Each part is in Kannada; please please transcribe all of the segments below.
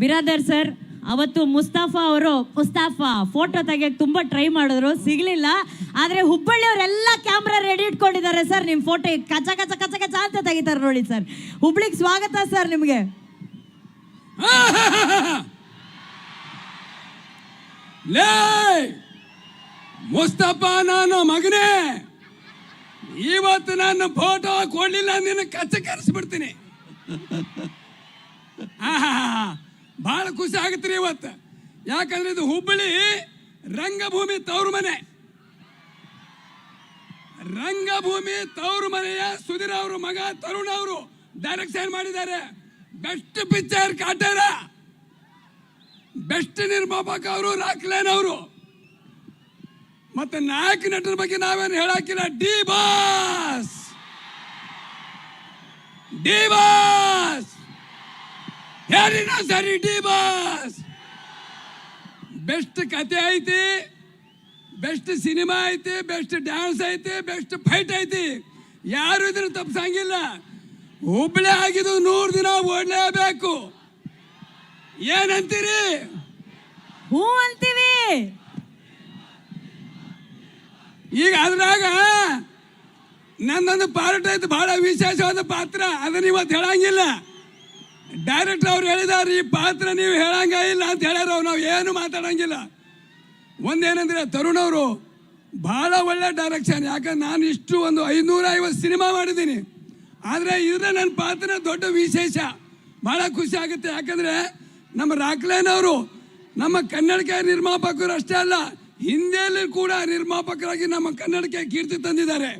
ಬಿರಾದರ್ ಸರ್, ಅವತ್ತು ಮುಸ್ತಾಫಾ ಅವರು, ಮುಸ್ತಾಫಾ ಫೋಟೋ ತೆಗೆಯಕ್ ತುಂಬಾ ಟ್ರೈ ಮಾಡಿದ್ರು, ಸಿಗ್ಲಿಲ್ಲ. ಆದ್ರೆ ಹುಬ್ಬಳ್ಳಿಯವರೆಲ್ಲ ಕ್ಯಾಮ್ರಾ ರೆಡಿ ಇಟ್ಕೊಂಡಿದ್ದಾರೆ ಸರ್, ನಿಮ್ ಫೋಟೋ ಕಚ ಕಚ ಕಚ ಕಚ ಅಂತ ತೆಗಿತಾರೆ ನೋಡಿ ಸರ್. ಹುಬ್ಳಿಗೆ ಸ್ವಾಗತ ಸರ್ ನಿಮ್ಗೆ. ಲೇ, ಮುಸ್ತಫ ನಾನು ಮಗನೇ. ಇವತ್ತು ನಾನು ಫೋಟೋ ಕೊಡ್ಲಿಲ್ಲ, ನಿನ್ನ ಕಚ್ಚ ಕರೆಸ್ಬಿಡ್ತೀನಿ. ಖುಷಿ ಆಗುತ್ತೆ ರೀ ಇವತ್ತು. ಯಾಕಂದ್ರೆ ಇದು ಹುಬ್ಬಳ್ಳಿ ರಂಗಭೂಮಿ ತವರು ಮನೆ. ರಂಗಭೂಮಿ ತವರು ಮನೆಯ ಸುಧೀರ್ ಅವರು, ಮಗ ತರುಣ್ ಅವರು ಡೈರೆಕ್ಷನ್ ಮಾಡಿದ್ದಾರೆ. Best picture Kaatera. ಬೆಸ್ಟ್ ನಿರ್ಮಾಪಕ ಅವರು ರಾಕ್ಲೇನ್ ಅವರು. ಮತ್ತೆ ನಾಯಕ ನಟರ ಬಗ್ಗೆ ನಾವೇನು ಹೇಳಾಕಿಲ್ಲ ಡಿ ಬಾಸ್. D boss. ಯಾರಿನ ಸರಿ ಡಿ ಬಾಸ್. ಬೆಸ್ಟ್ ಕತೆ ಐತಿ ಬೆಸ್ಟ್ ಸಿನಿಮಾ ಐತಿ ಬೆಸ್ಟ್ ಡ್ಯಾನ್ಸ್ ಐತಿ ಬೆಸ್ಟ್ ಫೈಟ್ ಐತಿ. ಯಾರು ಇದ್ರ ತಪ್ಪಿಸಂಗಿಲ್ಲ ಹುಬ್ಳಿ ಆಗಿದ್ದು ನೂರು ದಿನ ಓಡ್ಲೇಬೇಕು. ಏನಂತೀರಿ? ಹೂ ಅಂತೀವಿ. ಈಗ ಅದ್ರಾಗ ನನ್ನೊಂದು ಪಾರ್ಟ್ ಐತೆ ಬಹಳ ವಿಶೇಷವಾದ ಪಾತ್ರ. ಅದನ್ನ ಇವತ್ತು ಹೇಳಂಗಿಲ್ಲ. ಡೈರೆಕ್ಟರ್ ಅವ್ರು ಹೇಳಿದಾರೆ, ಈ ಪಾತ್ರ ನೀವು ಹೇಳಂಗ ಇಲ್ಲ ಅಂತ ಹೇಳ್ಯಾರ ನಾವು ಏನು ಮಾತಾಡಂಗಿಲ್ಲ. ಒಂದೇನಂದ್ರೆ ತರುಣ್ ಅವರು ಬಹಳ ಒಳ್ಳೆ ಡೈರೆಕ್ಷನ್ ಯಾಕಂದ್ರೆ ನಾನು ಇಷ್ಟು ಒಂದು ಐನೂರ ಐವತ್ತು ಸಿನಿಮಾ ಮಾಡಿದ್ದೀನಿ. ಆದರೆ ಇದ್ರೆ ನನ್ನ ಪಾತ್ರ ದೊಡ್ಡ ವಿಶೇಷ. ಬಹಳ ಖುಷಿ ಆಗುತ್ತೆ. ಯಾಕಂದ್ರೆ ನಮ್ಮ ರಾಕ್ಲೇನ್ ಅವರು ನಮ್ಮ ಕನ್ನಡಕ್ಕೆ ನಿರ್ಮಾಪಕರು ಅಷ್ಟೇ ಅಲ್ಲ, ಹಿಂದಿಯಲ್ಲಿ ಕೂಡ ನಿರ್ಮಾಪಕರಾಗಿ ನಮ್ಮ ಕನ್ನಡಕ್ಕೆ ಕೀರ್ತಿ ತಂದಿದ್ದಾರೆ.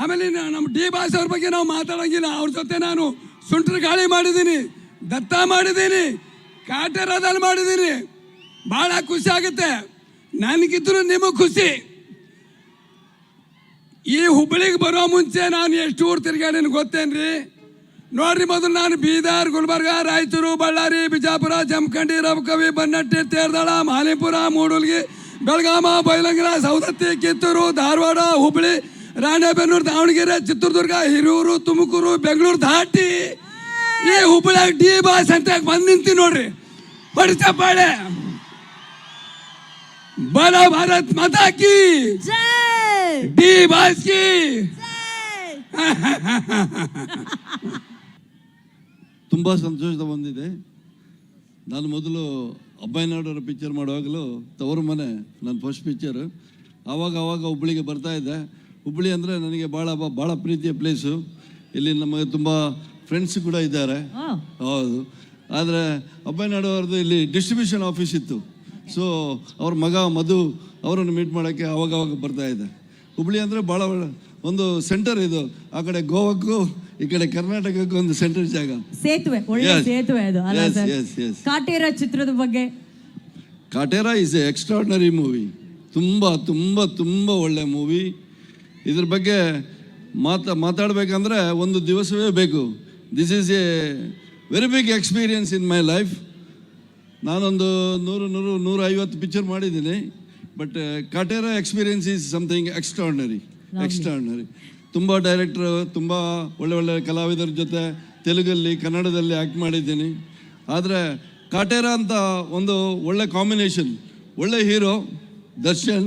ಆಮೇಲೆ ನಮ್ಮ ಡಿ ಬಾಸ್ ಅವ್ರ ಬಗ್ಗೆ ನಾವು ಮಾತಾಡಂಗಿಲ್ಲ. ಅವ್ರ ಜೊತೆ ನಾನು ಸುಂಟ್ರ ಗಾಳಿ ಮಾಡಿದ್ದೀನಿ, ದತ್ತ ಮಾಡಿದ್ದೀನಿ ಕಾಟರದಲ್ಲಿ ಮಾಡಿದ್ದೀನಿ. ಬಹಳ ಖುಷಿ ಆಗುತ್ತೆ. ನನಗಿದ್ರು ನಿಮಗೆ ಖುಷಿ. ಈ ಹುಬ್ಬಳ್ಳಿಗೆ ಬರೋ ಮುಂಚೆ ನಾನು ಎಷ್ಟು ಊರು ತಿರ್ಗಾಡೀನಿ ಗೊತ್ತೇನ್ರಿ? ನೋಡ್ರಿ ಮೊದಲು ನಾನು ಬೀದರ್, ಗುಲ್ಬರ್ಗ, ರಾಯಚೂರು, ಬಳ್ಳಾರಿ, ಬಿಜಾಪುರ, ಜಮಖಂಡಿ ರಬಕವಿ ಬನ್ನಟ್ಟಿ, ತೇರ್ದಾಳ, ಮಾಲಿಪುರ, ಮೂಡಲ್ಗಿ, ಬೆಳಗಾಮ ಬೈಲಂಗಲ ಸೌದತ್ತಿ ಕಿತ್ತೂರು, ಧಾರವಾಡ, ಹುಬ್ಬಳ್ಳಿ ರಾಣೆಬೆನ್ನೂರು ದಾವಣಗೆರೆ ಚಿತ್ರದುರ್ಗ ಹಿರಿಯೂರು ತುಮಕೂರು ಬೆಂಗಳೂರು ದಾಟಿ ಈ ಹುಬ್ಬಳ್ಳಿಯಾಗ ಡಿ ಬಾಸ್ ಅಂತ ಬಂದು ನಿಂತಿ ನೋಡ್ರಿ. ಚಪ್ಪಾಳೆ ಬಲ ಭಾರತ್ ಮಾತಾ ಕಿ. ಜೈ. ಡಿ ಬಾಸ್ ಕಿ. ಜೈ ತುಂಬ ಸಂತೋಷದ ಬಂದಿದೆ ನಾನು ಮೊದಲು ಅಬ್ಬಯ್ಯನವರ ಪಿಕ್ಚರ್ ಮಾಡುವಾಗಲೂ ತವರು ಮನೆ ನನ್ನ ಫಸ್ಟ್ ಪಿಕ್ಚರ್ ಆವಾಗ ಆವಾಗ ಹುಬ್ಬಳ್ಳಿಗೆ ಬರ್ತಾ ಇದ್ದೆ. ಹುಬ್ಳಿ ಅಂದರೆ ನನಗೆ ಭಾಳ ಭಾಳ ಪ್ರೀತಿಯ ಪ್ಲೇಸು ಇಲ್ಲಿ ನಮಗೆ ತುಂಬ ಫ್ರೆಂಡ್ಸ್ ಕೂಡ ಇದ್ದಾರೆ. ಹೌದು. ಆದರೆ ಅಬ್ಬಯ್ಯನಾಡು ಅವ್ರದ್ದು ಇಲ್ಲಿ ಡಿಸ್ಟ್ರಿಬ್ಯೂಷನ್ ಆಫೀಸ್ ಇತ್ತು. ಸೊ ಅವ್ರ ಮಗ ಮಧು ಅವರನ್ನು ಮೀಟ್ ಮಾಡೋಕ್ಕೆ ಅವಾಗ ಅವಾಗ ಬರ್ತಾ ಇದೆ ಹುಬ್ಬಳ್ಳಿ ಅಂದರೆ ಭಾಳ ಒಂದು ಸೆಂಟರ್ ಇದು. ಆ ಕಡೆ ಗೋವಾಕ್ಕೂ ಈ ಕಡೆ ಕರ್ನಾಟಕಕ್ಕೂ ಒಂದು ಸೆಂಟರ್ ಜಾಗ. ಸೇತುವೆ ಒಳ್ಳೆ. ಸೇತುವೆ ಅದು. ಅಲ್ಲ ಸರ್. ಕಾಟೇರ ಚಿತ್ರದ ಬಗ್ಗೆ? Kaatera is a extraordinary movie ತುಂಬ ತುಂಬ ತುಂಬ ಒಳ್ಳೆ ಮೂವಿ ಇದ್ರ ಬಗ್ಗೆ ಮಾತಾ ಮಾತಾಡಬೇಕಂದ್ರೆ ಒಂದು ದಿವಸವೇ ಬೇಕು. This is a very big experience in my life ನಾನೊಂದು ನೂರು ನೂರು ನೂರ ಐವತ್ತು ಪಿಕ್ಚರ್ ಮಾಡಿದ್ದೀನಿ but Kaatera experience is something extraordinary extraordinary ತುಂಬ ಡೈರೆಕ್ಟ್ರು ತುಂಬ ಒಳ್ಳೆ ಒಳ್ಳೆ ಕಲಾವಿದರ ಜೊತೆ ತೆಲುಗಲ್ಲಿ ಕನ್ನಡದಲ್ಲಿ ಆ್ಯಕ್ಟ್ ಮಾಡಿದ್ದೀನಿ. ಆದರೆ ಕಾಟೇರ ಅಂತ ಒಂದು ಒಳ್ಳೆ ಕಾಂಬಿನೇಷನ್ ಒಳ್ಳೆ ಹೀರೋ ದರ್ಶನ್